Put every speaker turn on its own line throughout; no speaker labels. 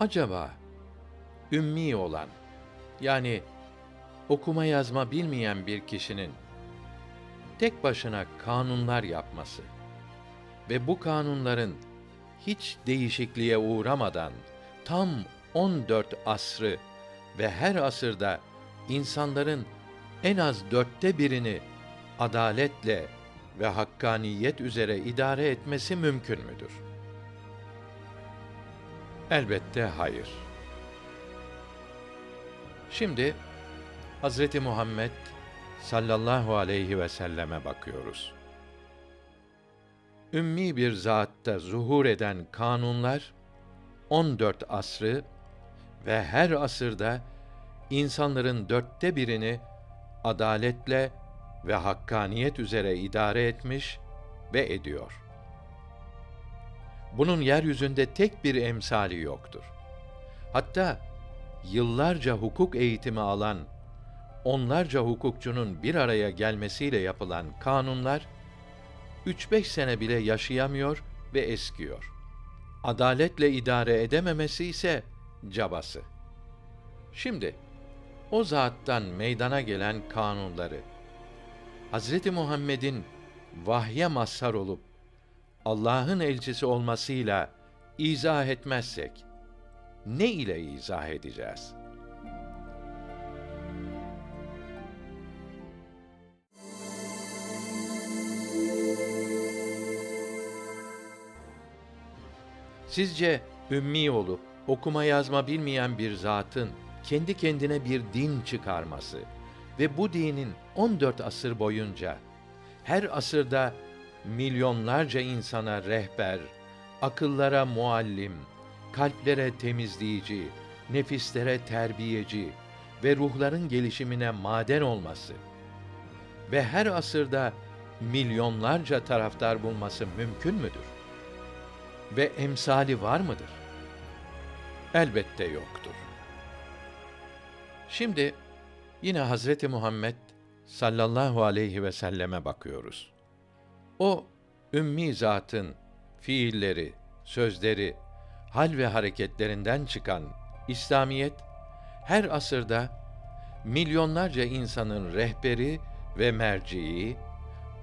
Acaba ümmi olan yani okuma yazma bilmeyen bir kişinin tek başına kanunlar yapması ve bu kanunların hiç değişikliğe uğramadan tam 14 asrı ve her asırda insanların en az dörtte birini adaletle ve hakkaniyet üzere idare etmesi mümkün müdür? Elbette hayır. Şimdi Hazreti Muhammed sallallahu aleyhi ve selleme bakıyoruz. Ümmi bir zatta zuhur eden kanunlar 14 asrı ve her asırda insanların dörtte birini adaletle ve hakkaniyet üzere idare etmiş ve ediyor. Bunun yeryüzünde tek bir emsali yoktur. Hatta yıllarca hukuk eğitimi alan onlarca hukukçunun bir araya gelmesiyle yapılan kanunlar 3-5 sene bile yaşayamıyor ve eskiyor. Adaletle idare edememesi ise cabası. Şimdi o zattan meydana gelen kanunları Hazreti Muhammed'in vahye mazhar olup Allah'ın elçisi olmasıyla izah etmezsek ne ile izah edeceğiz? Sizce ümmi olup okuma yazma bilmeyen bir zatın kendi kendine bir din çıkarması ve bu dinin 14 asır boyunca her asırda milyonlarca insana rehber, akıllara muallim, kalplere temizleyici, nefislere terbiyeci ve ruhların gelişimine maden olması ve her asırda milyonlarca taraftar bulması mümkün müdür? Ve emsali var mıdır? Elbette yoktur. Şimdi yine Hazreti Muhammed sallallahu aleyhi ve selleme bakıyoruz. O ümmi zatın fiilleri, sözleri, hal ve hareketlerinden çıkan İslamiyet her asırda milyonlarca insanın rehberi ve merciği,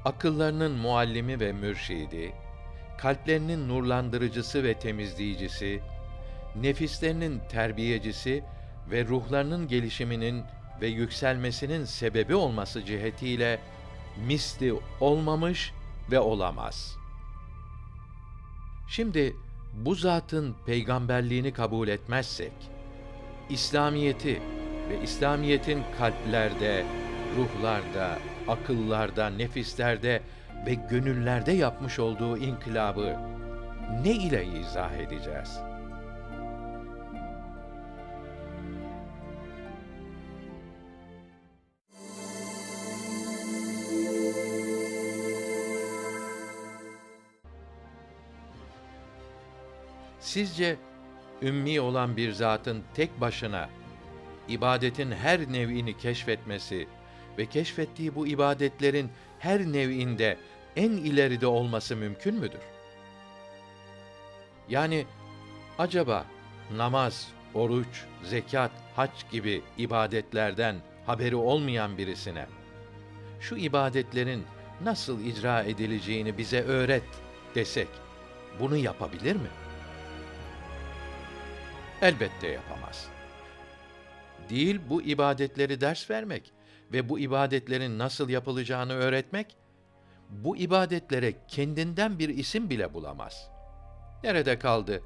akıllarının muallimi ve mürşidi, kalplerinin nurlandırıcısı ve temizleyicisi, nefislerinin terbiyecisi ve ruhlarının gelişiminin ve yükselmesinin sebebi olması cihetiyle misli olmamış ve olamaz. Şimdi bu zatın peygamberliğini kabul etmezsek, İslamiyeti ve İslamiyetin kalplerde, ruhlarda, akıllarda, nefislerde ve gönüllerde yapmış olduğu inkılabı ne ile izah edeceğiz? Sizce ümmi olan bir zatın tek başına ibadetin her nev'ini keşfetmesi ve keşfettiği bu ibadetlerin her nev'inde en ileride olması mümkün müdür? Yani acaba namaz, oruç, zekat, hac gibi ibadetlerden haberi olmayan birisine şu ibadetlerin nasıl icra edileceğini bize öğret desek bunu yapabilir mi? Elbette yapamaz. Değil bu ibadetleri ders vermek ve bu ibadetlerin nasıl yapılacağını öğretmek, bu ibadetlere kendinden bir isim bile bulamaz. Nerede kaldı?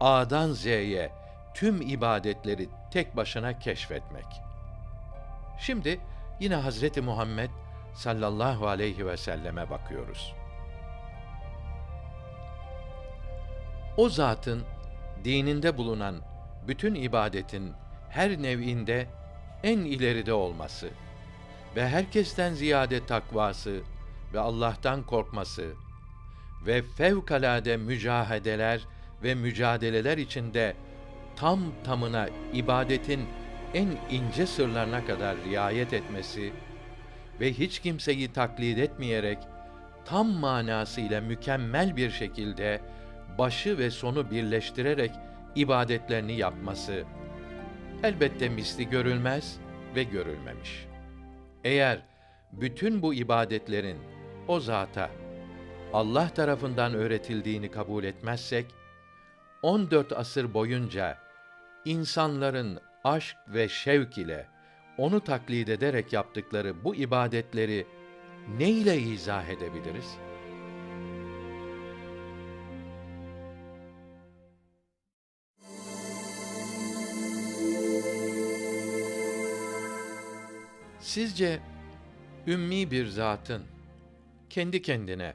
A'dan Z'ye tüm ibadetleri tek başına keşfetmek. Şimdi yine Hazreti Muhammed sallallahu aleyhi ve selleme bakıyoruz. O zatın dininde bulunan bütün ibadetin her nev'inde en ileride olması ve herkesten ziyade takvası ve Allah'tan korkması ve fevkalade mücahedeler ve mücadeleler içinde tam tamına ibadetin en ince sırlarına kadar riayet etmesi ve hiç kimseyi taklit etmeyerek tam manasıyla mükemmel bir şekilde başı ve sonu birleştirerek ibadetlerini yapması elbette misli görülmez ve görülmemiş. Eğer bütün bu ibadetlerin o zata Allah tarafından öğretildiğini kabul etmezsek 14 asır boyunca insanların aşk ve şevk ile onu taklit ederek yaptıkları bu ibadetleri ne ile izah edebiliriz? Sizce ümmi bir zatın kendi kendine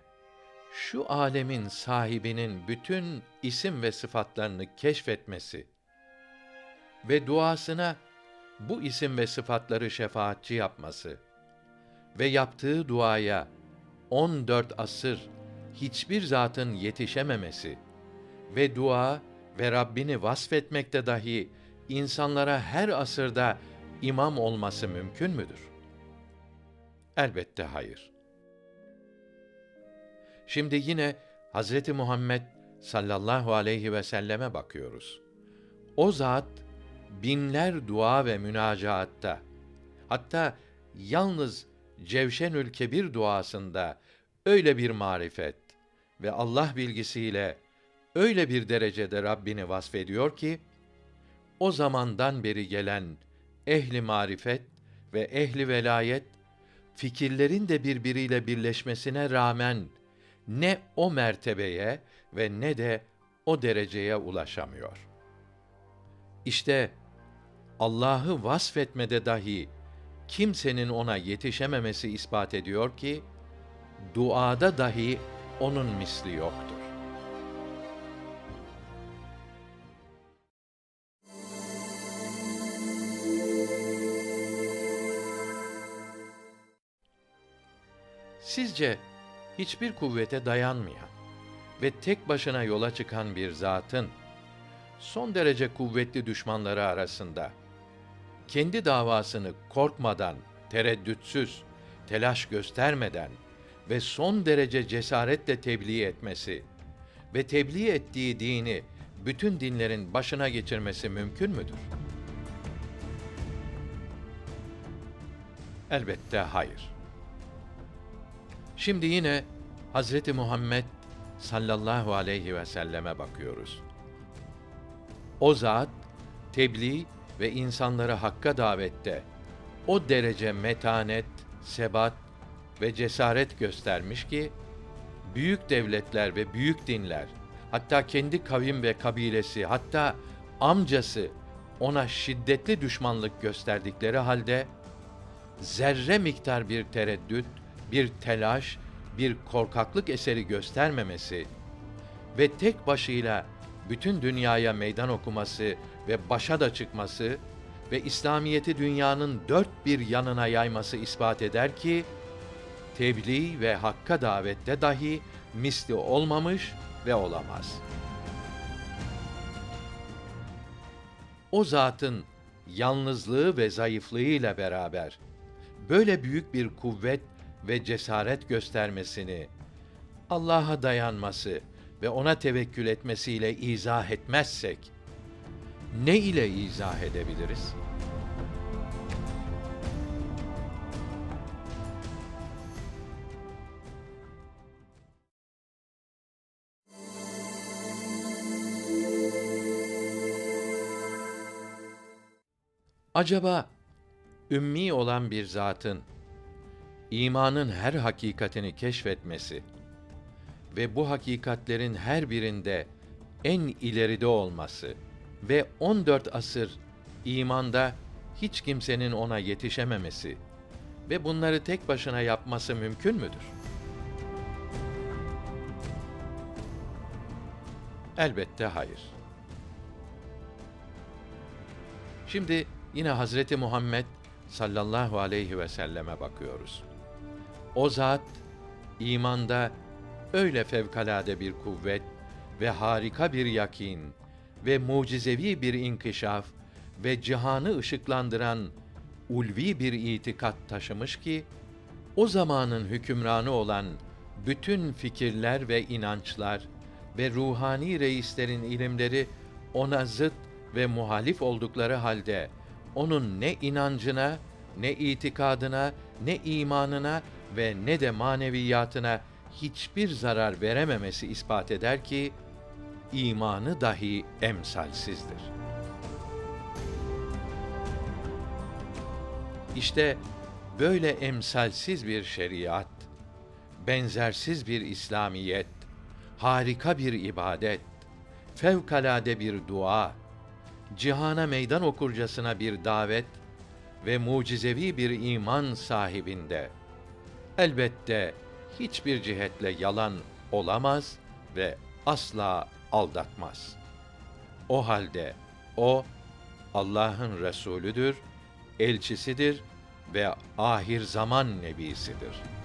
şu alemin sahibinin bütün isim ve sıfatlarını keşfetmesi ve duasına bu isim ve sıfatları şefaatçi yapması ve yaptığı duaya 14 asır hiçbir zatın yetişememesi ve dua ve Rabbini vasfetmekte dahi insanlara her asırda imam olması mümkün müdür? Elbette hayır. Şimdi yine Hazreti Muhammed sallallahu aleyhi ve selleme bakıyoruz. O zat binler dua ve münacaatta hatta yalnız Cevşenül Kebir duasında öyle bir marifet ve Allah bilgisiyle öyle bir derecede Rabbini vasfediyor ki o zamandan beri gelen ehli marifet ve ehli velayet fikirlerin de birbiriyle birleşmesine rağmen ne o mertebeye ve ne de o dereceye ulaşamıyor. İşte Allah'ı vasfetmede dahi kimsenin ona yetişememesi ispat ediyor ki duada dahi onun misli yoktur. Sizce hiçbir kuvvete dayanmayan ve tek başına yola çıkan bir zatın son derece kuvvetli düşmanları arasında kendi davasını korkmadan, tereddütsüz, telaş göstermeden ve son derece cesaretle tebliğ etmesi ve tebliğ ettiği dini bütün dinlerin başına geçirmesi mümkün müdür? Elbette hayır. Şimdi yine Hazreti Muhammed sallallahu aleyhi ve selleme bakıyoruz. O zat tebliğ ve insanları hakka davette o derece metanet, sebat ve cesaret göstermiş ki büyük devletler ve büyük dinler hatta kendi kavim ve kabilesi hatta amcası ona şiddetli düşmanlık gösterdikleri halde zerre miktar bir tereddüt, bir telaş, bir korkaklık eseri göstermemesi ve tek başıyla bütün dünyaya meydan okuması ve başa da çıkması ve İslamiyeti dünyanın dört bir yanına yayması ispat eder ki, tebliğ ve hakka davette dahi misli olmamış ve olamaz. O zatın yalnızlığı ve zayıflığıyla beraber böyle büyük bir kuvvet ve cesaret göstermesini, Allah'a dayanması ve ona tevekkül etmesiyle izah etmezsek, ne ile izah edebiliriz? Acaba ümmi olan bir zatın imanın her hakikatini keşfetmesi ve bu hakikatlerin her birinde en ileride olması ve 14 asır imanda hiç kimsenin ona yetişememesi ve bunları tek başına yapması mümkün müdür? Elbette hayır. Şimdi yine Hazreti Muhammed sallallahu aleyhi ve selleme bakıyoruz. O zat imanda öyle fevkalade bir kuvvet ve harika bir yakin ve mucizevi bir inkişaf ve cihanı ışıklandıran ulvi bir itikat taşımış ki o zamanın hükümranı olan bütün fikirler ve inançlar ve ruhani reislerin ilimleri ona zıt ve muhalif oldukları halde onun ne inancına, ne itikadına, ne imanına ve ne de maneviyatına hiçbir zarar verememesi ispat eder ki imanı dahi emsalsizdir. İşte böyle emsalsiz bir şeriat, benzersiz bir İslamiyet, harika bir ibadet, fevkalade bir dua, cihana meydan okurcasına bir davet ve mucizevi bir iman sahibinde elbette hiçbir cihetle yalan olamaz ve asla aldatmaz. O halde o Allah'ın Resulüdür, elçisidir ve ahir zaman nebisidir.''